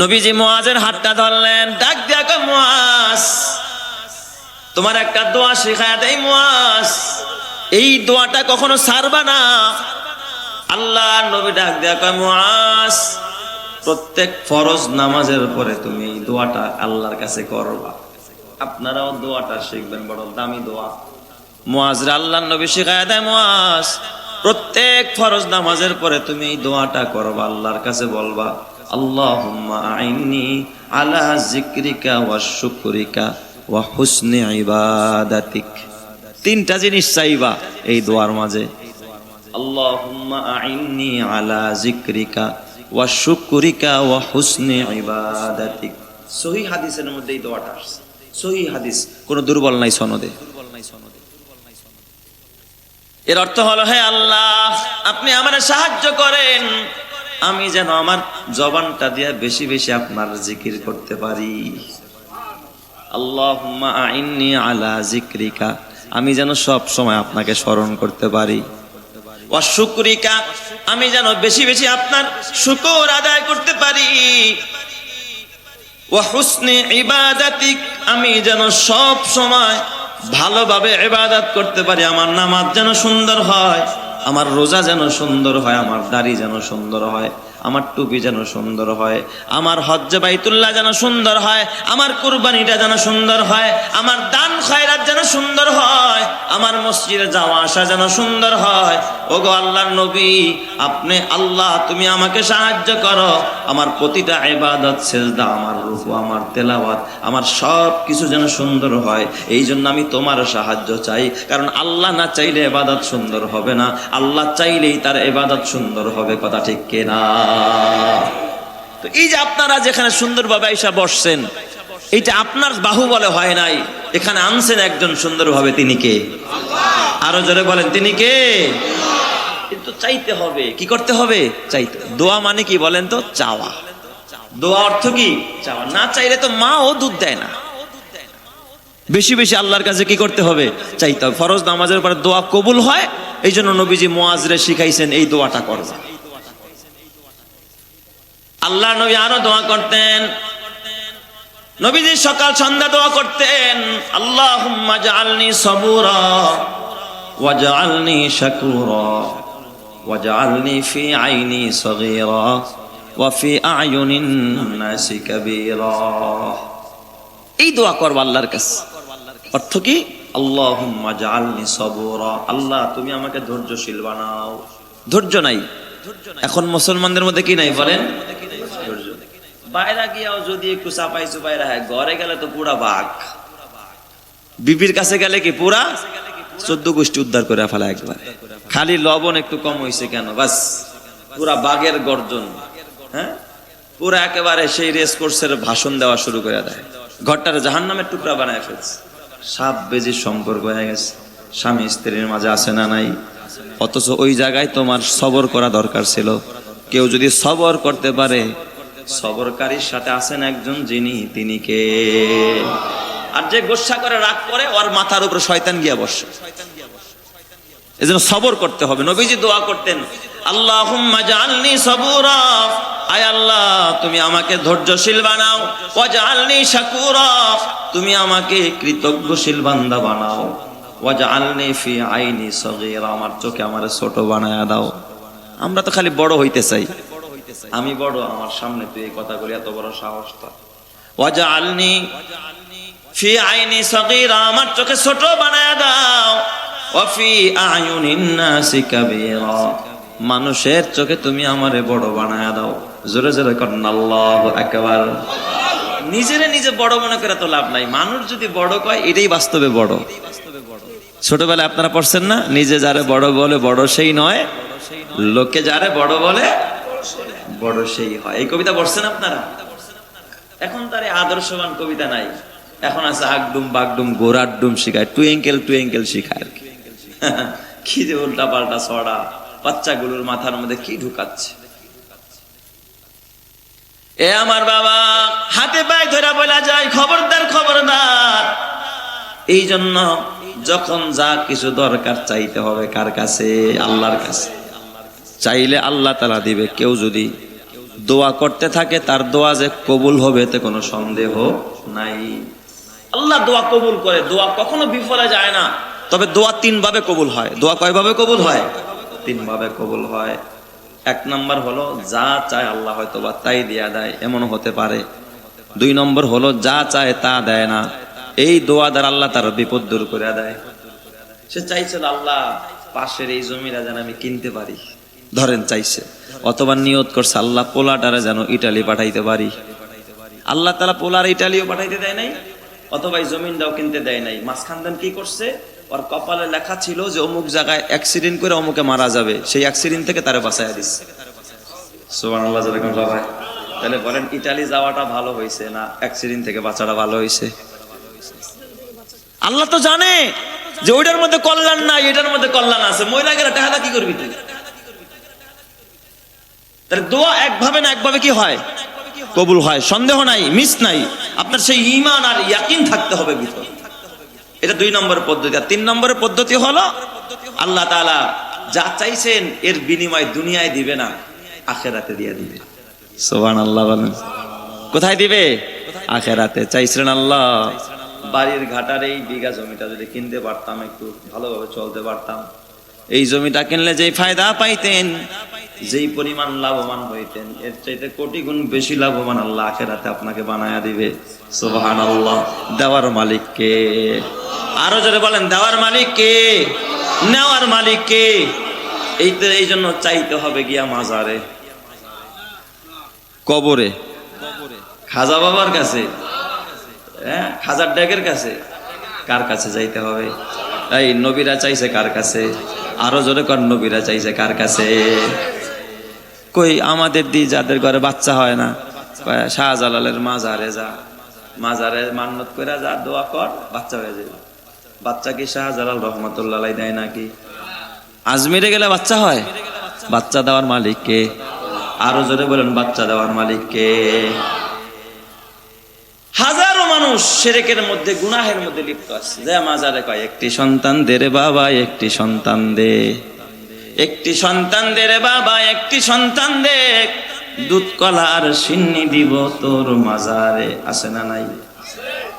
নবীজি মোয়াজের হাতটা ধরলেন ডাক কয়, মুয়াজ তোমার একটা দোয়া শেখায় দেয় মুয়াজ এই দোয়াটা কখনো ছাড়বা না। আল্লাহ নবী ডাক কয় মুয়াজ প্রত্যেক ফরজ নামাজের পরে তুমি এই দোয়াটা আল্লাহর কাছে করবা। আপনারাও দোয়াটা শিখবেন বড় দামি দোয়া। মুয়াজ আল্লাহ নবী শেখায় দেয় মুয়াজ প্রত্যেক ফরজ নামাজের পরে তুমি এই দোয়াটা করবা আল্লাহর কাছে বলবা। আল্লাহুম্মা আইন্নি আলা জিক্রিকা ওয়া শুকরিকা ওয়া হুসনি ইবাদাতিক। তিনটা জিনিস চাইবা এই দোয়ার মাঝে। আল্লাহুম্মা আইন্নি আলা জিক্রিকা ওয়া শুকরিকা ওয়া হুসনি ইবাদাতিক। সহিহ হাদিসের মধ্যে এই দোয়াটা আসছে। সহিহ হাদিস, কোনো দুর্বল নাই সনদে। এর অর্থ হলো, হে আল্লাহ, আপনি আমার সাহায্য করেন। আমি যেন আমার জবানটা দিয়ে বেশি বেশি আপনার জিকির করতে পারি। আল্লাহুম্মা আইন্নি আলা জিক্রিকা, আমি যেন সব সময় আপনাকে স্মরণ করতে পারি। অশুক্রিকা আমি যেন বেশি বেশি আপনার শুকর আদায় করতে পারি। ওয়া হুসনে ইবাদাতিক, আমি যেন সব সময় ভালোভাবে ইবাদত করতে পারি। আমার নামাজ যেন সুন্দর হয়। আমার রোজা যেন সুন্দর হয় আমার দাড়ি যেন সুন্দর হয়। আমার টুপি যেন সুন্দর হয়, আমার হজ্জ বাইতুল্লাহ যেন সুন্দর হয়, আমার কুরবানিটা যেন সুন্দর হয়, আমার দান খয়রাত যেন সুন্দর হয়, আমার মসজিদে যাওয়া আসা যেন সুন্দর হয়। ওগো আল্লাহর নবী, আপনি আল্লাহ, তুমি আমাকে সাহায্য করো। আমার প্রতিটা ইবাদত, সেজদা, আমার রূহ আমার তেলাওয়াত, আমার সব কিছু যেন সুন্দর হয়। এই জন্য আমি তোমার সাহায্য চাই, কারণ আল্লাহ না চাইলে এবাদত সুন্দর হবে না, আল্লাহ চাইলেই তার এবাদত সুন্দর হবে, কথা ঠিক কিনা? তো এই যে আপনারা যেখানে সুন্দরভাবে আইসা বসছেন এইটা আপনার বাহুবলে হয় নাই। এখানে আনছেন একজন সুন্দরভাবে, তিনি কে? আরও জোরে বলেন, তিনি কে? কিন্তু চাইতে হবে। কি করতে হবে? চাইতে দোয়া মানে কি বলেন তো? চাওয়া। দোয়া অর্থ কি? চাওয়া। না চাইলে তো মা ও দুধ দেয় না। বেশি বেশি আল্লাহর কাছে কি করতে হবে? চাইতে হবে। ফরজ নামাজের পরে দোয়া কবুল হয় এই জন্য নবীজি মোয়াজরে শিখাইছেন, এই দোয়াটা আল্লাহ নবী আরও দোয়া করতেন। নবীজি সকাল সন্ধ্যা দোয়া করতেন, আল্লাহুম্মা জাআলনি সাবুরা শাকুরা ওয়াজআলনি ফি আইনি সগীরা ওয়া ফি আয়ুনিন নাসি কাবীরা। এই দোয়া করবা আল্লাহর কাছে। অর্থ কি? আল্লাহুম্মা জাআলনি সাবুরা। আল্লাহ, তুমি আমাকে ধৈর্যশীল বানাও। ধৈর্য নাই। এখন মুসলমানদের মধ্যে কি নাই বলেন। বাইরে গিয়াও যদি একটু চাপাই চুপাই রাখে, ঘরে গেলে তো পুরা বাঘ। বিপির কাছে গেলে কি পুরা? চোদ্দ গোষ্ঠী উদ্ধার করে ফেলা একবার। খালি লবণ একটু কম হয়েছে কেন? বাস, পুরা বাঘের গর্জন। হ্যাঁ? পুরা একেবারে সেই রেস কোর্সের ভাষণ দেওয়া শুরু করে দেয়। ঘরটার জাহান নামের টুকরা বানায় ফেলছে। সাপ বেজির সম্পর্ক হয়ে গেছে। স্বামী স্ত্রীর মাঝে আছে না নাই? অথচ ওই জায়গায় তোমার সবর করা দরকার ছিল। কেউ যদি সবর করতে পারে সবরকারীর সাথে আছেন একজন যিনি, তিনি কে? আর যে গোসা করে রাগ করে ওর মাথার উপরে শয়তান গিয়া বসে। এজন্য সবর করতে হবে। নবীজি দোয়া করতেন, আল্লাহুম্মা জাআলনি সাবুরা। আয় আল্লাহ, তুমি আমাকে ধৈর্যশীল বানাও। ওয়াজআলনি শাকুরা। তুমি আমাকে কৃতজ্ঞশীল বান্দা বানাও। ওয়াজআলনি ফি আইনি সগীরা। আমার চোখে আমার ছোট বানায়া দাও। আমরা তো খালি বড় হইতে চাই। আমি বড়, আমার সামনে তুই এই কথাগুলি এত বড় সাহস ওয়াজআলনি ফি আইনি সগীরা, আমার চোখে ছোট বানায়া দাও। ওয়াফি আয়ুনিন নাসি মানুষের চোখে তুমি আমারে বড় বানায়া দাও। জোরে জোরে করেন, আল্লাহু নিজেরে নিজে বড় মনে করে তো লাভ নাই। মানুষ যদি বড় কয়, এটাই বাস্তবে বড়। ছোটবেলায় আপনারা পড়ছেন না? নিজে যারে বড় বলে, বড় সেই নয়। লোকে যারে বড় বলে বড় সেই হয়। এই কবিতা পড়ছেন আপনারা? এখন তার আদর্শবান কবিতা নাই। এখন আছে আগডুম বাগডুম গোরাডুম শিখায় টুয়েঙ্কেল টুয়েঙ্কেল শিখায়। আর কি কি যে উল্টা পাল্টা ছড়া, বাচ্চাগুলোর মাথার মধ্যে কি ঢুকাচ্ছে। এ আমার বাবা, হাতে পায়ে ধরা বলা যায়, খবরদার খবরদার। এই জন্য যখন যা কিছু দরকার চাইতে হবে কার কাছে? আল্লাহর কাছে। চাইলে আল্লাহ তালা দিবে, কেউ যদি দোয়া করতে থাকে, তার দোয়া যে কবুল হবে এতে কোনো সন্দেহ নাই। আল্লাহ দোয়া কবুল করে, দোয়া কখনো বিফলে যায় না। তবে দোয়া তিন ভাবে কবুল হয়। দোয়া কয় ভাবে কবুল হয়? তিন ভাবে কবুল হয়। এক নাম্বার হলো, যা চায় আল্লাহ হয়তো বা তাই দিয়া দেয় এমন হতে পারে। দুই নম্বর হলো, যা চায় তা দেয় না। এই দোয়া দ্বারা আল্লাহ তার বিপদ দূর করে দেয়। সে চাইছিল, আল্লাহ, পাশের এই জমিটা যেন আমি কিনতে পারি। ধরেন চাইছে। অথবা নিয়ত করছে, আল্লাহ পোলাটারে যেন ইটালি পাঠাইতে পারি। আল্লাহ তালা পোলার ইটালিও পাঠাইতে দেয় নাই, অথবা জমিনটাও কিনতে দেয় নাই। মাঝখান দেন কি করছে? ওর কপালে লেখা ছিল যে অমুক জায়গায় অ্যাক্সিডেন্ট করে অমুকে মারা যাবে। সেই অ্যাক্সিডেন্ট থেকে তারা বাঁচাইয়া দিচ্ছে আল্লাহ তাহলে বলেন, ইটালি যাওয়াটা ভালো হয়েছে না অ্যাক্সিডেন্ট থেকে বাঁচাটা ভালো হয়েছে আল্লাহ তো জানে যে ওইটার মধ্যে কল্যাণ নাই, এটার মধ্যে কল্যাণ আছে। মহিলা গেলে টাকা কি করবি তুই? তাহলে দোয়া একভাবে না একভাবে কি হয়? কবুল হয়, সন্দেহ নাই, মিস নাই। আপনার সেই ইমান আর ইয়াকিন থাকতে হবে ভিতর। এটা দুই নম্বর পদ্ধতি। আর তিন নম্বরের পদ্ধতি হলো, আল্লাহ তাআলা যা চাইছেন এর বিনিময় দুনিয়ায় দিবে না, আখেরাতে দিয়ে দিবে। সোবান আল্লাহ বলেন। কোথায় দিবে? আখেরাতে। চাইছিলেন আল্লাহ, বাড়ির ঘাটার এই বিঘা জমিটা যদি কিনতে পারতাম, একটু ভালোভাবে চলতে পারতাম। এই জমিটা কিনলে যেই ফায়দা পাইতেন, যেই পরিমাণ লাভবান হইতেন, এর চাইতে কোটি গুণ বেশি লাভবান আল্লাহ আখেরাতে আপনাকে বানায়া দিবে। সোবাহান আল্লাহ দেওয়ার মালিক কে? আরও জোরে বলেন, দেওয়ার মালিক কে? নেওয়ার মালিক কে? এই তো এই জন্য চাইতে হবে গিয়া মাজারে। কবরে। খাজা বাবার কাছে। হ্যাঁ খাজার ডেকের কাছে। কার কাছে যাইতে হবে? এই, নবীরা চাইছে কার কাছে? আরও জোরে কর, নবীরা চাইছে কার কাছে? কই, আমাদের দি যাদের ঘরে বাচ্চা হয় না শাহজালালের মাজারে যা। মাজারে মান্নত করে যা, দোয়া কর, বাচ্চা হয়ে যাবে। বাচ্চা কি শাহজালাল রহমতুল্লাহ দেয় নাকি? আজমিরে গেলে বাচ্চা হয়? বাচ্চা দেওয়ার মালিক কে? আরও জোরে বলেন, বাচ্চা দেওয়ার মালিক কে? হাজারো মানুষ সেরেকের মধ্যে, গুনাহের মধ্যে লিপ্ত আছে। যে মাজারে কয়, একটি সন্তান দে রে বাবা, একটি সন্তান দে। একটি সন্তান দে রে বাবা, একটি সন্তান দে। দুধ, কলা সিন্নি দিব তোর মাজারে। আছে না নাই?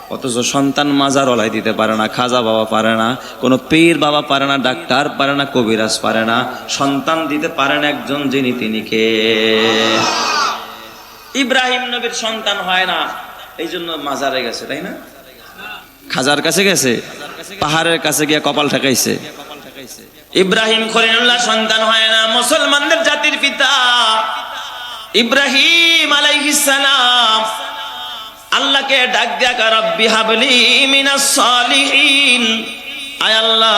অথচ সন্তান মাজার ওলাই দিতে পারে না, খাজা বাবা পারে না, কোনো পীর বাবা পারে না, ডাক্তার পারে না, কবিরাজ পারে না। সন্তান দিতে পারেন একজন যিনি তিনি কে? ইব্রাহিম নবীর সন্তান হয় না। এই জন্য মাজারে গেছে, তাই না? খাজার কাছে গেছে? পাহাড়ের কাছে গিয়ে কপাল ঠেকাইছে। ইব্রাহিম খলিলুল্লাহ সন্তান হয় না, মুসলমানদের জাতির পিতা। ইব্রাহিম সালাম, আল্লাহকে ডাক দিয়া কর রব্বি হাবলি মিনাস সালিহিন। আয় আল্লাহ,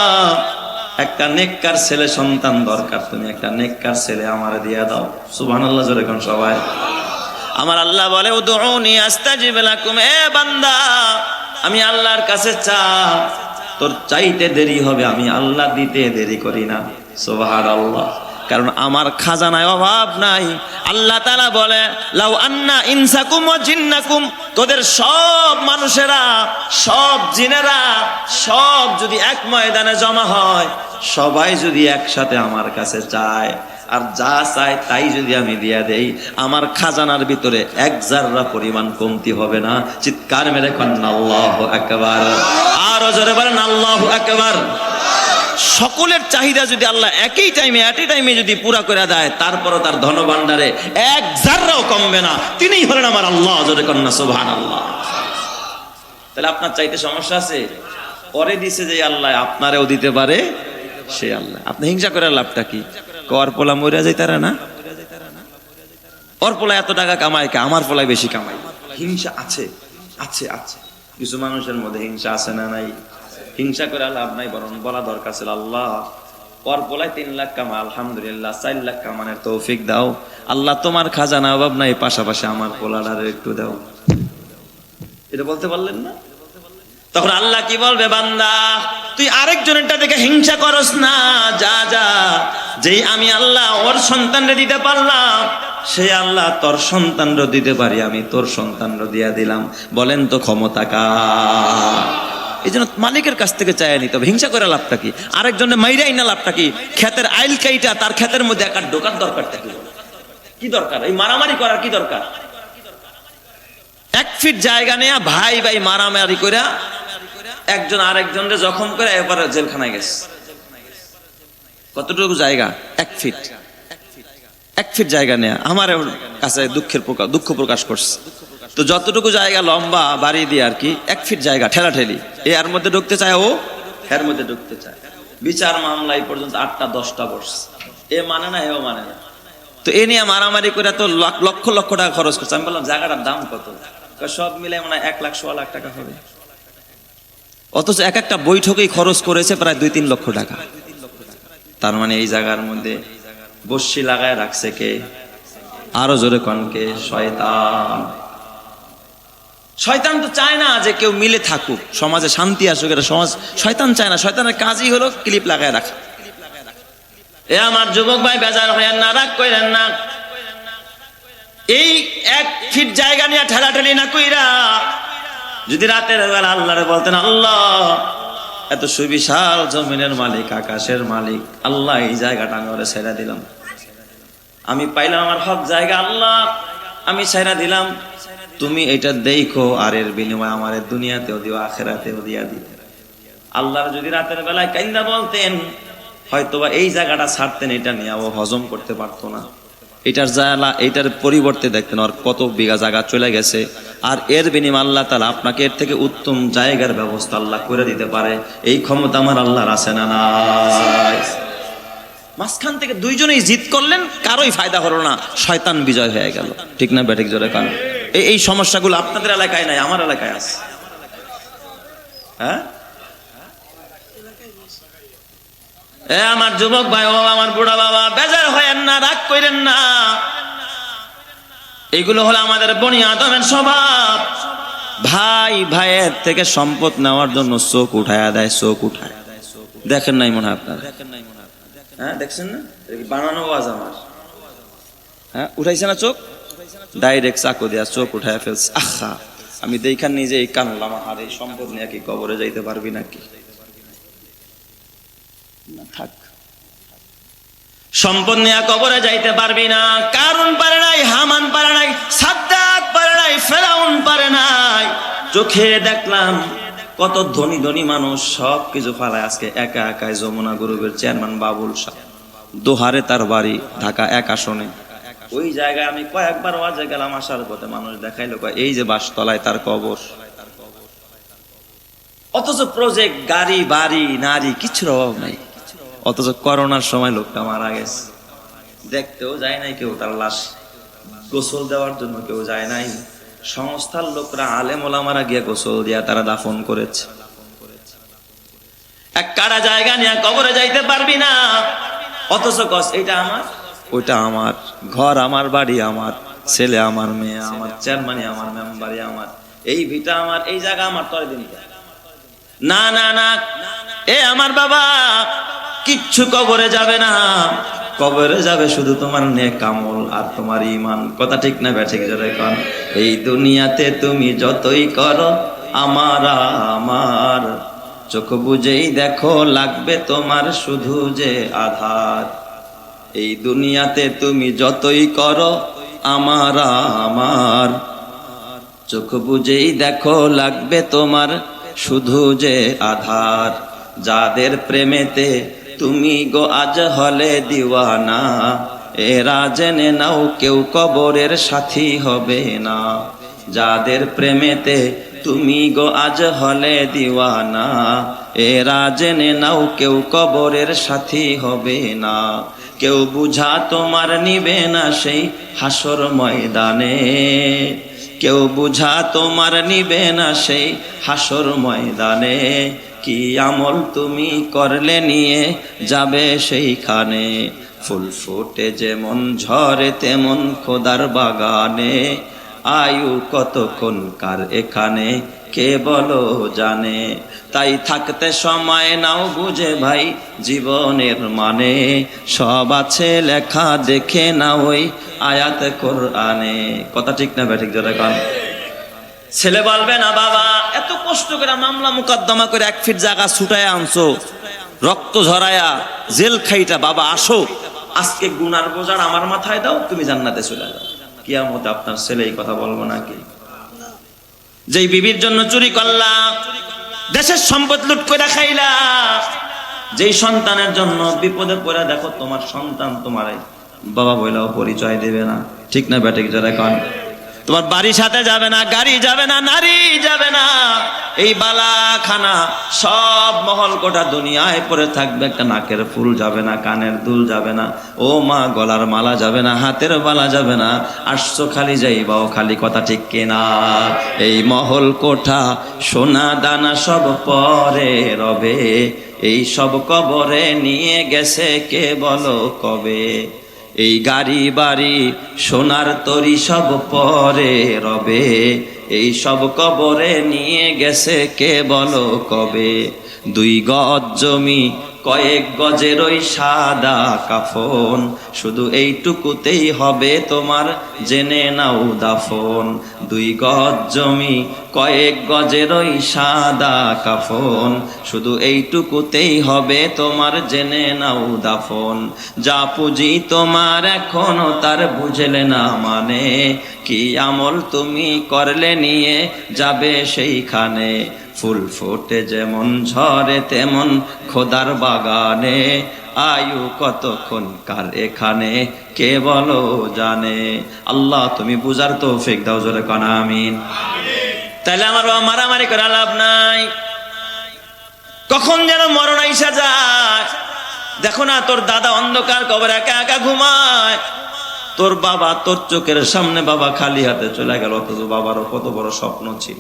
একটা নেককার ছেলে সন্তান দরকার, তুমি একটা নেককার ছেলে আমারে দিয়া দাও। সুবহানাল্লাহ, জোরে কোন সবাই। আমার আল্লাহ বলে ও উদউনি আস্তাজিব লাকুম, এ বান্দা, আমি আল্লাহর কাছে চা তোর চাইতে দেরি হবে, আমি আল্লাহ দিতে দেরি করি না। সোহার আল্লাহ কারণ আমার খাজানায় অভাব নাই। আল্লাহ তাআলা বলে, লাউ আন্না ইনসাকুম ওয়া জিন্নাকুম, তোদের সব মানুষেরা, সব জিনেরা, সব যদি এক ময়দানে জমা হয়, সবাই যদি একসাথে আমার কাছে চায়। আর যা চায় তাই যদি আমি দিয়া দেই, আমার খাজানার ভিতরে এক জাররা পরিমাণ কমতি হবে না। চিৎকার মেরে আল্লাহ একবার আরও জোরে বলেন, আল্লাহ একবার সকলের চাহিদা যদি আল্লাহ একই টাইমে এট টাইমে যদি পুরা করে দেয়, তারপরও তার ধনভাণ্ডারে এক জাররাও কমবে না। তিনিই হলেন আমার আল্লাহ, জোরে কন্যা সুবহান আল্লাহ তাহলে আপনার চাইতে সমস্যা আছে? পরে দিছে যে আল্লাহ, আপনারেও দিতে পারে, সে আল্লাহ। আপনি হিংসা করে লাভটা কি? কর পোলা মরিয়া যাইতারা না? ওর পোলা এত টাকা কামায় কে? আমার পোলায় বেশি কামাই হিংসা আছে আছে আছে। কিছু মানুষের মধ্যে হিংসা আছে না নাই? হিংসা করে লাভ নাই বরং বলা দরকার ছিল, আল্লাহ, ওর পোলায় তিন লাখ কামা আলহামদুলিল্লাহ, চার লাখ কামানের তৌফিক দাও। আল্লাহ, তোমার খাজানা অভাব নাই, পাশাপাশি আমার পোলাটার একটু দাও। এটা বলতে পারলেন না? তখন আল্লাহ কি বলবে, বান্দা, তুই আরেকজনেরটা দেখে হিংসা করস না, যা যা। যেই আমি আল্লাহ ওর সন্তানরে দিতে পারলাম, সে আল্লাহ তোর সন্তানরে দিতে পারি, আমি তোর সন্তানরে দিয়া দিলাম। বলেন তো ক্ষমতা কা এই জন্য মালিকের কাছ থেকে চাই নিতে হবে। হিংসা করে লাভটা কি? আরেকজনের মাইরাই না লাভটা কি? ক্ষেতের আইল কাইটা তার ক্ষেতের মধ্যে একার ঢোকার দরকারটা কি কি দরকার? এই মারামারি করার কি দরকার? এক ফিট জায়গা নেয়া ভাই ভাই মারামারি করে একজন আরেকজনকে জখম করে এবার জেলখানায় গেছে। কতটুকু জায়গা? এক ফিট। এক ফিট জায়গা নেয়া। আমার কাছে দুঃখের প্রকাশ দুঃখ প্রকাশ করছে। তো যতটুকু জায়গা লম্বা, বাড়ি দিয়ে আর কি, এক ফিট জায়গা ঠেলা ঠেলি এ আর মধ্যে ঢুকতে চায় ও? এর মধ্যে ঢুকতে চায়। বিচার মামলা এই পর্যন্ত আটটা, দশটা বর্ষ এ মানে না, এও মানে না। তো এ নিয়ে মারামারি করে তো লক্ষ লক্ষ টাকা খরচ করছে। আমি বললাম, জায়গাটার দাম কত? সব মিলে মনে এক লাখ, সোয়া লাখ টাকা হবে। অথচ এক একটা বৈঠকেই খরচ করেছে প্রায় দুই তিন লক্ষ টাকা। তার মানে এই জায়গার মধ্যে বসি লাগায় রাখছে কে? আরও জোরে কনকে শয়তান। শয়তান তো চায় না যে কেউ মিলে থাকুক। সমাজে শান্তি আসুক, এটা সমাজ শয়তান চায় না। শয়তানের কাজই হলো ক্লিপ লাগায় রাখা। এ আমার যুবক ভাই, বেজার হইয়ান না, রাগ কইরেন না। এই এক ফিট জায়গা নিয়ে ঠেলাঠেলি না কইরা যদি রাতের বেলা আল্লাহরে বলতেন, আল্লাহ, এত সুবিশাল জমিনের মালিক, আকাশের মালিক, আল্লাহ, এই জায়গাটা আমি ওরে ছেড়ে দিলাম। আমি পাইলাম আমার হক জায়গা, আল্লাহ, আমি ছেড়ে দিলাম। তুমি এটা দেখো, আর এর বিনিময় আমার দুনিয়াতেও দিও, আখেরাতেও দিয়া দিতে আল্লাহর যদি রাতের বেলায় কাইন্দা বলতেন, হয়তোবা এই জায়গাটা ছাড়তেন, এটা নিয়ে হজম করতে পারতো না। এটার জায়গা এটার পরিবর্তে দেখতেন আর কত বিঘা জায়গা চলে গেছে। আর এর বিনিময় আল্লাহ তালা আপনাকে এর থেকে উত্তম জায়গার ব্যবস্থা আল্লাহ করে দিতে পারে। এই ক্ষমতা আমার আল্লাহর আছে না নাই? মাঝখান থেকে দুইজনেই জিত করলেন, কারোই ফায়দা হলো না। শয়তান বিজয় হয়ে গেল। ঠিক না ব্যাটিক জোরে এই এই সমস্যাগুলো আপনাদের এলাকায় নাই, আমার এলাকায় আছে। হ্যাঁ? এ আমার যুবক ভাই, ও আমার বুড়া বাবা, বেজার হয়েন না, রাগ করেন না। এগুলো হলো আমাদের বনি আদমের স্বভাব। ভাই, ভাইয়ের থেকে সম্পদ নেওয়ার জন্য চোখ উঠায় দেয়, চোখ উঠায়। দেখেন নাই মনে হয় আপনারা? হ্যাঁ দেখছেন না? বানানো আওয়াজ আমার? হ্যাঁ উঠাইছে না চোখ? ডাইরেক্ট চাকু দেয়া চোখ উঠায় ফেলছে। আহা, আমি দেখান নিজে এই কানলাম আর এই সম্পদ নিয়ে কি কবরে যাইতে পারবি নাকি? সম্পদ নিয়ে কবরে যাইতে পারবি না কারণ পারে নাই, হামান পারে নাই, সাদ্দাত পারে নাই, ফেরাউন পারে নাই। চোখে দেখলাম কত ধনী ধনী মানুষ, সব কিছু ফালায় আজকে একা যমুনা গ্রুপের চেয়ারম্যান বাবুল দোহারে তার বাড়ি, ঢাকা এক আসনে। ওই জায়গায় আমি কয়েকবার ওয়াজে গেলাম, আসার পথে মানুষ দেখাইলো এই যে বাসতলায় তার কবর। অথচ প্রজেক্ট গাড়ি, বাড়ি, নারী, কিছুর অভাব নাই। অথচ করোনার সময় লোকটা মারা গেছে। দেখতেও যায় নাই কেউ তার লাশ। গোসল দেওয়ার জন্য কেউ যায় নাই। সংস্থার লোকরা আলেম ওলামারা গিয়ে গোসল দিয়া তারা দাফন করেছে। এক কারা জায়গা নিয়ে কবরে যাইতে পারবি না। অথচ কস এটা আমার? ওইটা আমার। ঘর আমার, বাড়ি আমার। ছেলে আমার, মেয়ে আমার। চেয়ারম্যানি আমার মেম্বারি আমার। এই ভিটা আমার, এই জায়গা আমার, তরে দিন না না না। এ আমার বাবা কিচ্ছু কবরে যাবে না। কবরে যাবে শুধু তোমার নেক আমল আর তোমার ইমান কথা ঠিক না ব্যাঠিক জোরে কন। এই দুনিয়াতে তুমি যতই করো, আমার আমার। চোখ বুঝেই দেখো, লাগবে তোমার শুধু যে আধার। এই দুনিয়াতে তুমি যতই করো, আমার আমার। চোখ বুঝেই দেখো, লাগবে তোমার শুধু যে আধার। যাদের প্রেমেতে তুমি গো আজ হলে দিওয়ানা। এরা জেনে নাও, কেউ কবরের সাথী হবে না। যাদের প্রেমেতে তুমি গো আজ হলে দিওয়ানা এরা জেনে নাও, কেউ কবরের সাথী হবে না। কেউ বুঝা তোমার নিবে না সেই হাসর ময়দানে। কেউ বুঝা তোমার নিবে না সেই হাসর ময়দানে। কি আমল তুমি করলে নিয়ে যাবে সেইখানে? ফুল ফুটে যেমন ঝরে তেমন খোদার বাগানে। আয়ু কতক্ষণ কার এখানে, কে বলো জানে? তাই থাকতে সময় নাও বুঝে ভাই জীবনের মানে। সব আছে লেখা দেখে না ওই আয়াত কোরআনে। কথা ঠিক না ব্যাঠিক জোরে কান? ছেলে বলবে, না বাবা, এত কষ্ট করে মামলা মুকদ্দমা করে এক ফিট জায়গা ছুটায় আনছো। রক্ত ঝরায়া জেল খাইটা বাবা, আসো। আজকে গুনার বোঝার আমার মাথায় দাও, তুমি জান্নাতে চলে যাও। কিয়ামতে আপনার ছেলে এই কথা বলব নাকি? যেই বিবির জন্য চুরি করলা, দেশের সম্পদ লুট করে খাইলা, যেই সন্তানের জন্য বিপদে পড়ে, দেখো তোমার সন্তান তোমার বাবা বইলাও পরিচয় দেবে না। ঠিক না ব্যাটিক যারা কন? তোমার বাড়ির সাথে যাবে না, গাড়ি যাবে না, নারী যাবে না। এই বালা খানা সব মহল কোটা দুনিয়ায় পরে থাকবে, একটা নাকের ফুল যাবে না, কানের দুল যাবে না, ও মা, গলার মালা যাবে না, হাতের বালা যাবে না। আসছো খালি যাইবাও খালি কথা ঠিক কেনা। এই মহল কোঠা, সোনা দানা সব পরে রবে, এই সব কবরে নিয়ে গেছে কে বলো কবে? এই গাড়ি বাড়ি সোনার তরি সব পরে রবে। এই সব কবরে নিয়ে গেছে কে বলো কবে? দুই গজ জমি কয়েক গজের ওই সাদা কাফন। শুধু এইটুকুতেই হবে তোমার, জেনে নাও দাফন। দুই গজ জমি, কয়েক গজের ওই সাদা কাফন। শুধু এইটুকুতেই হবে তোমার, জেনে নাও দাফন। যা পুঁজি তোমার এখনও তার বুঝলে না মানে। কি আমল তুমি করলে নিয়ে যাবে সেইখানে। ফুল ফোটে যেমন ঝরে, তেমন খোদার বাগানে। আয়ু কতক্ষণ কার এখানে, কে বলো জানে। আল্লাহ, তুমি বুঝার তো ফেক দাও জোরে কনা, আমিন। তাহলে আমার বাবা মারামারি করে লাভ নাই। কখন যেন মরণ আইসা যায়। দেখো না, তোর দাদা অন্ধকার, কবর একা একা ঘুমায়। তোর বাবা তোর চোখের সামনে বাবা খালি হাতে চলে গেল, অথচ বাবারও কত বড় স্বপ্ন ছিল।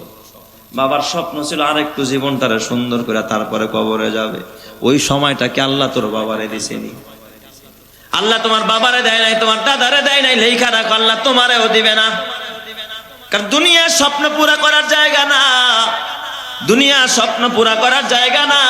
বাবার স্বপ্ন ছিল আরেকটু জীবনটারে সুন্দর করে তারপরে কবরে যাবে। ওই সময়টাকে আল্লাহ তোর বাবারে দিছেনি? আল্লাহ তোমার বাবারে দেয় নাই, তোমার দাদারে দেয় নাই, লেখা রাখো, আল্লাহ তোমারেও দিবে না। কারণ দুনিয়ার স্বপ্ন পুরা করার জায়গা না। দুনিয়া স্বপ্ন পুরা করার জায়গা না।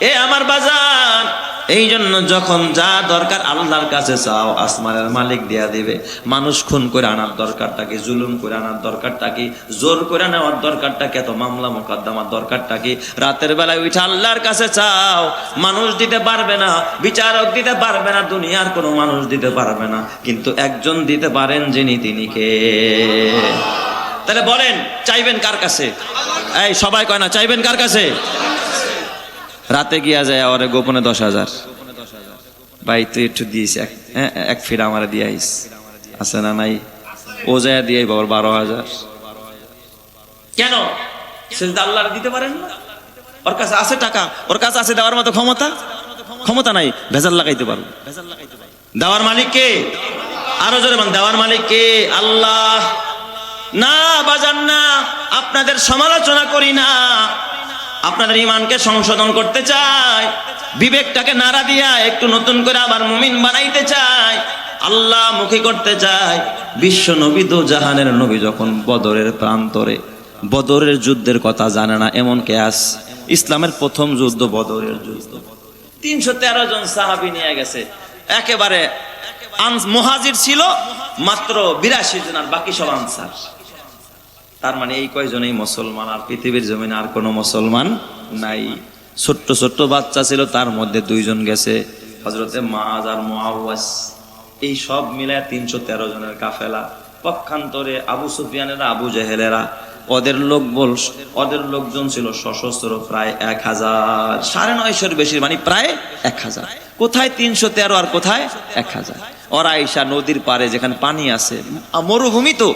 এ আমার বাজার এই জন্য যখন যা দরকার আল্লাহর কাছে চাও, আসমানের মালিক দেয়া দিবে। মানুষ খুন করে আনার দরকারটা কি? জুলুম করে আনার দরকারটা কি? জোর করে নেওয়ার দরকারটা কি? এত মামলা মোকদ্দমার দরকারটা কি? রাতের বেলায় উঠে আল্লাহর কাছে চাও, মানুষ দিতে পারবে না, বিচারক দিতে পারবে না, দুনিয়ার কোনো মানুষ দিতে পারবে না। কিন্তু একজন দিতে পারেন যিনি, তিনি কে? তাহলে বলেন, চাইবেন কার কাছে? এই সবাই কয় না, চাইবেন কার কাছে? রাতে গিয়া যায় ওরে গোপনে দশ হাজার। ভাই, তুই একটু দিয়েছি এক এক ফির আমার দিয়ে আইস। আছে না নাই? ও যায় দিয়ে বাবার বারো হাজার। কেন? সে তো আল্লাহ দিতে পারেন না? ওর কাছে আছে টাকা, ওর কাছে আছে দেওয়ার মতো ক্ষমতা? ক্ষমতা নাই, ভেজাল লাগাইতে পারো দেওয়ার মালিক কে? আরও জোরে বল দেওয়ার মালিক কে? আল্লাহ। না, বাজান না, আপনাদের সমালোচনা করি না। আপনাদের ইমানকে সংশোধন করতে চাই বিবেকটাকে নাড়া দিয়া একটু নতুন করে আবার মুমিন বানাইতে চাই আল্লাহ মুখী করতে চাই বিশ্ব নবী দো জাহানের নবী যখন বদরের প্রান্তরে, বদরের যুদ্ধের কথা জানে না, এমন কে আস ইসলামের প্রথম যুদ্ধ বদরের যুদ্ধ। তিনশো তেরো জন সাহাবি নিয়ে গেছে। একেবারে মুহাজির ছিল, মাত্র বিরাশি জন আর বাকি সব আনসার। তার মানে এই কয়জনেই মুসলমান? আর পৃথিবীর জমিনে আর কোনো মুসলমান নাই। ছোট্ট ছোট্ট বাচ্চা ছিল, তার মধ্যে দুইজন গেছে হজরতে মাজ আর মুআওয়াজ। এই সব মিলায় তিনশো তেরো জনের কাফেলা। পক্ষান্তরে আবু সুফিয়ানেরা, আবু জেহেলেরা, ওদের লোক বল ওদের লোকজন ছিল সশস্ত্র, প্রায় এক হাজার। সাড়ে নয়শোর বেশি মানে প্রায় এক হাজার। কোথায় তিনশো তেরো আর কোথায় এক হাজার? ওরা আইসা নদীর পারে যেখানে পানি আছে, মরুভূমি তো।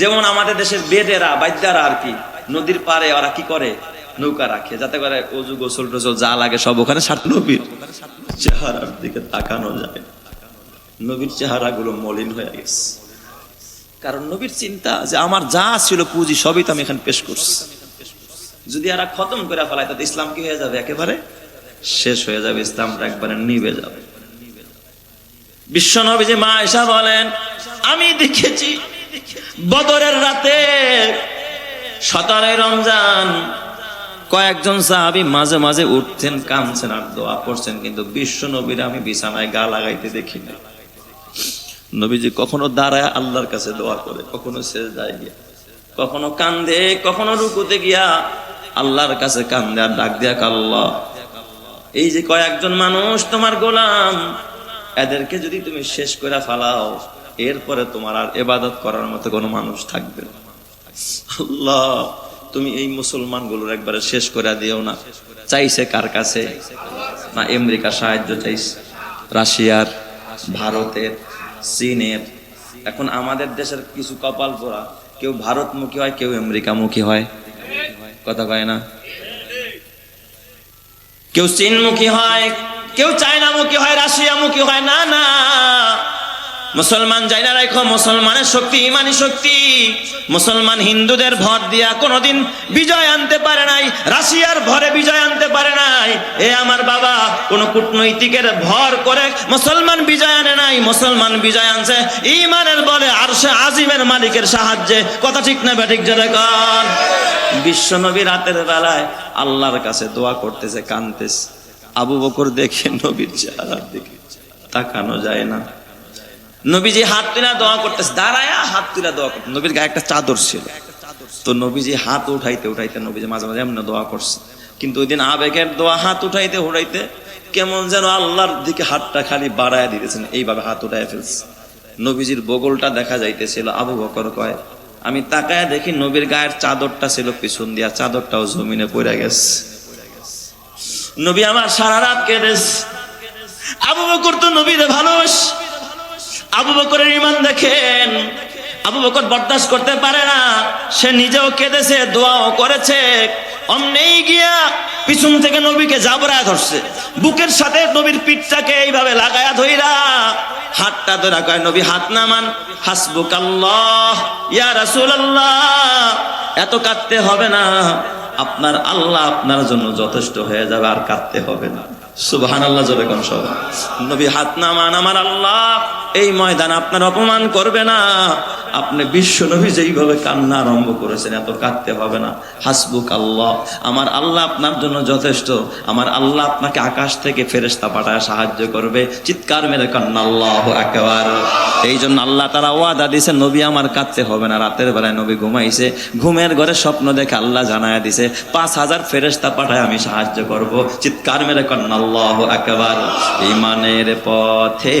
যেমন আমাদের দেশের বেদেরা বাদ্যারা আর কি, নদীর পারে ওরা কি করে? নৌকা রাখে, যাতে করে অজু গোসল টোসল যা লাগে সব ওখানে সাত নবীর চেহারার দিকে তাকানো যায়। নবীর চেহারা গুলো মলিন হয়ে গেছে। কারণ নবীর চিন্তা যে আমার যা ছিল পুঁজি সবই তো আমি এখানে পেশ করছি। যদি এরা খতম করে ফেলায়, তাতে ইসলাম কি হয়ে যাবে? একেবারে শেষ হয়ে যাবে, ইসলামটা একবারে নিবে যাবে। বিশ্ব নবী যে মা এসা বলেন, আমি দেখেছি বদরের রাতে সতেরোই রমজান, কয়েকজন সাহাবি মাঝে মাঝে উঠছেন কামছেন আর দোয়া করছেন, কিন্তু বিশ্ব নবীর আমি বিছানায় গা লাগাইতে দেখি না। নবীজি কখনো দাঁড়ায় আল্লাহর কাছে দোয়া করে, কখনো শেষ যায় গিয়া, কখনো কান্দে, কখনো রুকুতে গিয়া আল্লাহর কাছে কান্দে আর ডাক দিয়া আল্লাহ। এই যে কয়েকজন মানুষ, তোমার গোলাম, এদেরকে যদি তুমি শেষ করে ফালাও এরপরে তোমার আর এবাদত করার মতো কোনো মানুষ থাকবে আল্লাহ, তুমি এই মুসলমানগুলোর একবারে শেষ করে দিও না। চাইছে কার কাছে? না আমেরিকা সাহায্য চাইছে। রাশিয়ার, ভারতের, চীনের। এখন আমাদের দেশের কিছু কপাল পোড়া, কেউ ভারতমুখী হয়, কেউ আমেরিকামুখী হয়। কথা কয় না? কেউ চীনমুখী হয়, কেউ চায়নামুখী হয়, রাশিয়ামুখী হয়। না না। মুসলমান যাইনা রাখো মুসলমানের শক্তি, ইমানি শক্তি। মুসলমান হিন্দুদের ভর দিয়া কোনোদিন বিজয় আনতে পারে নাই, রাশিয়ার ভরে বিজয় আনতে পারে নাই। এ আমার বাবা, কোন কূটনৈতিকের ভর করে মুসলমান বিজয় আনে নাই, মুসলমান বিজয় আনছে ইমানের বলে আর সে আজিমের মালিকের সাহায্যে। কথা ঠিক না ব্যাঠিক জোরে কর বিশ্ব নবী রাতের বেলায় আল্লাহর কাছে দোয়া করতেছে, কানতেছে। আবু বকর দেখে নবীর চেহারার দিকে তাকানো যায় না। নবীজি হাত তুলা দোয়া করতেছে। দাঁড়ায়া হাত তুলা দোয়া করতে নবীর গায়ে একটা চাদর ছিল। তো নবীজি হাত উঠাইতে উঠাইতে নবীজি মাঝে মাঝে এমন দোয়া করছে। কিন্তু ওই দিন আবেগের দোয়া হাত উঠাইতে উঠাইতে কেমন যেন আল্লাহর দিকে হাতটা খালি বাড়ায় দিতেছেন এইভাবে হাত উঠায় ফেলছে। নবীজির বগলটা দেখা যাইতেছিল। আবু বকর কয়, আমি তাকায় দেখি নবীর গায়ের চাদরটা ছিল পিছন দিয়া, চাদরটাও জমিনে পড়ে গেছে। নবী আমার সারা রাত কেঁদেছে। আবু বকর তো নবীরে ভালোবাস। আবু বকরের ইমান দেখেন। আবু বকর বরদাস্ত করতে পারে না। সে নিজেও কেঁদেছে, দোয়াও করেছে। অমনেই গিয়া পিছন থেকে নবীকে জাবরা ধরছে। বুকের সাথে নবীর পিঠটাকে এইভাবে লাগায়া ধইরা হাতটা ধরা কয়, নবী, হাত নামান হাসবুক আল্লাহ ইয়া রাসূলুল্লাহ। এত কাঁদতে হবে না। আপনার আল্লাহ আপনার জন্য যথেষ্ট হয়ে যাবে, আর কাঁদতে হবে না। সুবহান আল্লাহ জোরে কোন সব নবী, হাত নামান আমার আল্লাহ। এই ময়দান আপনার অপমান করবে না। আপনি বিশ্ব নবী যেইভাবে কান্না আরম্ভ করেছেন, এত কাঁদতে হবে না। হাসবুক আল্লাহ আমার আল্লাহ আপনার জন্য যথেষ্ট। আমার আল্লাহ আপনাকে আকাশ থেকে ফেরেস্তা পাঠায় সাহায্য করবে। চিৎকার মেরে কান্না, আল্লাহ একেবার এই জন্য আল্লাহ তারা ওয়াদা দিছে নবী আমার কাঁদতে হবে না। রাতের বেলায় নবী ঘুমাইছে, ঘুমের ঘরে স্বপ্ন দেখে আল্লাহ জানায় দিছে, পাঁচ হাজার ফেরেস্তা পাঠায় আমি সাহায্য করব। চিৎকার মেরে কান্না, আল্লাহ একেবার ইমানের পথে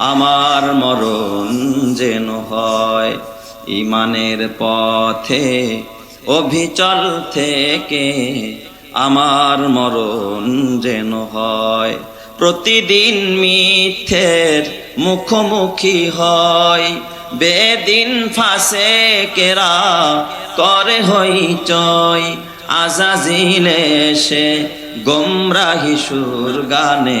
আমার মরণ যেন হয় ইমানের পথে, অভিচল থেকে আমার মরণ যেন হয়। প্রতিদিন মিথ্যের মুখোমুখি হয়, বেদিন ফাঁসে কেরা করে হইচয় আজাজিলে সে গোমরাহি সুর গানে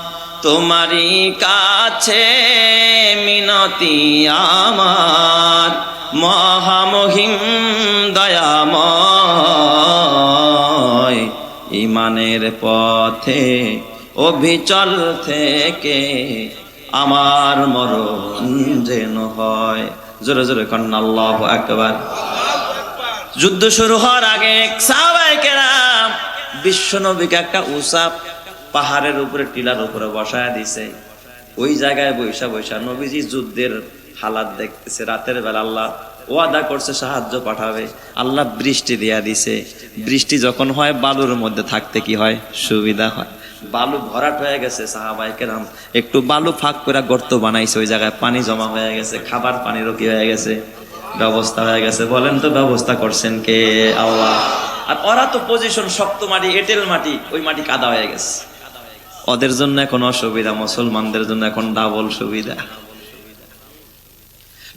তোমারই কাছে মিনতি আমার। মহামহিম দয়াময়, ইমানের পথে, অভিচল থেকে আমার মরণ যেন হয়। জোরে জোরে কন্যা, আল্লাহ একবার যুদ্ধ শুরু হওয়ার আগে সাহাবায়ে কেরাম বিশ্ব নবীকে একটা উসাপ পাহাড়ের উপরে টিলার উপরে বসায় দিছে। ওই জায়গায় বৈশা বৈশা নবীজি যুদ্ধের হালাত দেখতেছে। রাতের বেলা আল্লাহ ওয়াদা করছে, সাহায্য পাঠাবে। আল্লাহ বৃষ্টি দিয়া দিছে। বৃষ্টি যখন হয়, বালুর মধ্যে থাকতে কি হয়? সুবিধা হয়। বালু ভরাট হয়ে গেছে সাহাবাই কেরাম। একটু বালু ফাঁক করে গর্ত বানাইছে ওই জায়গায়। পানি জমা হয়ে গেছে, খাবার পানিরও কি হয়ে গেছে, ব্যবস্থা হয়ে গেছে। বলেন তো, ব্যবস্থা করছেন কে? আল্লাহ। আর ওরা তো পজিশন শক্ত মাটি, এঁটেল মাটি, ওই মাটি কাদা হয়ে গেছে। ওদের জন্য এখন অসুবিধা মুসলমানদের জন্য এখন ডাবল সুবিধা।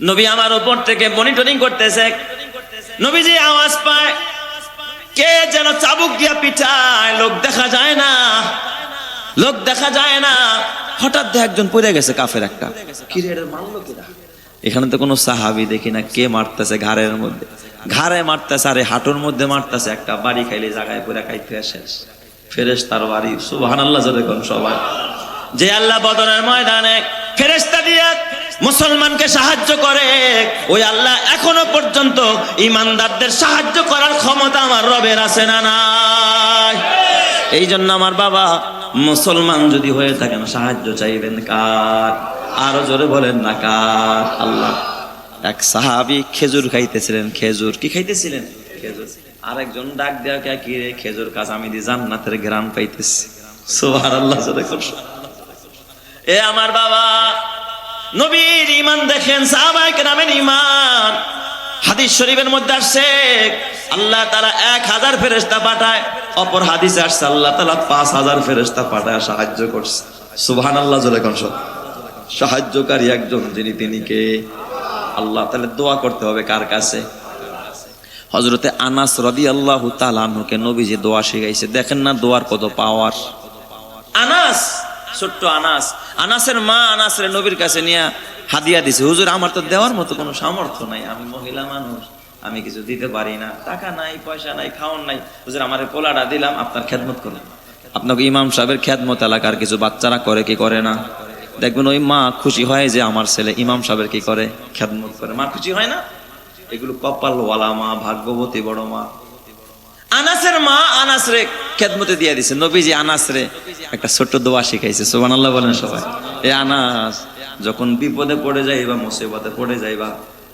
নবী আমার উপর থেকে মনিটরিং করতেছে। নবীজি আওয়াজ পায় কে যেন চাবুক দিয়া পিঠায় লোক দেখা যায় না। লোক দেখা যায় না। হঠাৎ দিয়ে একজন পড়ে গেছে কাফের একটা। এখানে তো কোনো সাহাবি দেখি না কে মারতেছে ঘাড়ের মধ্যে। ঘাড়ে মারতেছে আরে হাঁটুর মধ্যে মারতেছে একটা বাড়ি খাইলে জায়গায় পড়ে খাইতে শেষ ফেরেস তার বাড়ি। সুবাহান আল্লাহ যখন সবাই। যে আল্লাহ বদরের ময়দানে ফেরেস্তা দিয়ে মুসলমানকে সাহায্য করে, ওই আল্লাহ এখনও পর্যন্ত ইমানদারদের সাহায্য করার ক্ষমতা আমার রবের আছে না নাই? এই জন্য আমার বাবা, মুসলমান যদি হয়ে থাকেন, সাহায্য চাইবেন কার? আরও জোরে বলেন না কার? আল্লাহ, এক সাহাবি খেজুর খাইতেছিলেন। খেজুর কি খাইতেছিলেন? খেজুর। আরেকজন ডাক দেওয়া কে, কি রে খেজুর কাজ আমি দি জান্নাতের গ্রাম পাইতেছি। সুবহান আল্লাহ এ আমার বাবা, নবীর ইমান দেখেন, সাহাবায়ে কেরামের ইমান হাদিস শরীফের মধ্যে আসছে, আল্লাহ তারা এক হাজার ফেরেস্তা পাঠায়, অপর হাদিসে আসছে, আল্লাহ তালা পাঁচ হাজার ফেরেস্তা পাঠায়, সাহায্য করছে। সুবহান আল্লাহ করছ সাহায্যকারী একজন, যিনি তিনি কে? আল্লাহ তাহলে দোয়া করতে হবে কার কাছে? হজরতে আনাস রদি আল্লাহ তালানুকে নবীজি দোয়া শিখাইছে। দেখেন না দোয়ার কত পাওয়ার আনাস, ছোট্ট আনাস। আনাসের মা আনাসের নবীর কাছে নিয়ে হাদিয়া দিছে, হুজুর, আমার তো দেওয়ার মতো কোনো সামর্থ্য নাই। আমি মহিলা মানুষ, আমি কিছু দিতে পারি না। টাকা নাই, পয়সা নাই খাওয়ান নাই। হুজুর, আমার পোলাটা দিলাম, আপনার খেদমত করলাম আপনাকে ইমাম সাহেবের খেদমত এলাকার কিছু বাচ্চারা করে কি করে না? দেখবেন ওই মা খুশি হয় যে আমার ছেলে ইমাম সাহেবের কি করে? খেদমত করে। মা খুশি হয় না? এগুলো কপালওয়ালা মা, ভাগ্যবতী বড় মা। আনাসের মা আনাসরে খেদমতে দিয়ে দিছে। নবীজি আনাসরে একটা ছোট্ট দোয়া শিখাইছে। সোবান আল্লাহ বলেন সবাই। এ আনাস, যখন বিপদে পড়ে যাইবা, মুসিবতে পড়ে যাইবা,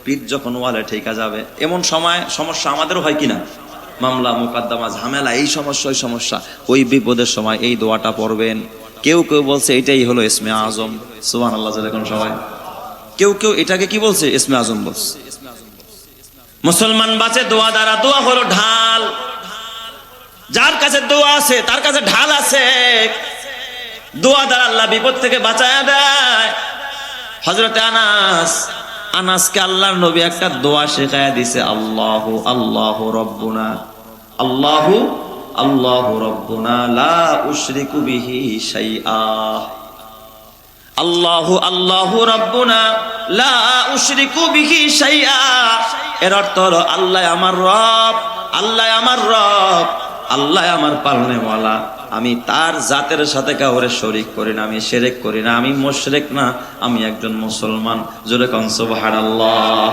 পিঠ যখন ওয়ালে ঠেকা যাবে, এমন সময় সমস্যা আমাদেরও হয় কিনা? মামলা, মোকদ্দমা, ঝামেলা, এই সমস্যা, ওই সমস্যা। ওই বিপদের সময় এই দোয়াটা পড়বেন। কেউ কেউ বলছে, এটাই হলো ইসমে আজম। সুবান আল্লাহ সবাই। কেউ কেউ এটাকে কি বলছে? ইসমে আজম বলছে। মুসলমান বাঁচে, দোয়া দ্বারা, দোয়া হলো ঢাল। যার কাছে দোয়া আছে, তার কাছে ঢাল আছে। দোয়া দ্বারা আল্লাহ বিপদ থেকে বাঁচায় দেয়। হজরতে আনাস, আনাসকে আল্লাহর নবী একটা দোয়া শেখায় দিছে, আল্লাহ আল্লাহ রব্বুনা, আল্লাহ আল্লাহ রব্বুনা, লা উশরিকু বিহি শাইআ। লা এর হলো, আল্লাহ আমার রব, আল্লাহ আমার আল্লাহ আমার পালনেওয়ালা। আমি তার জাতের সাথে কাউরে শরিক করি না, আমি শেরেক করি না, আমি মোশরেক না, আমি একজন মুসলমান। জোরে কনসব হারাল্লাহ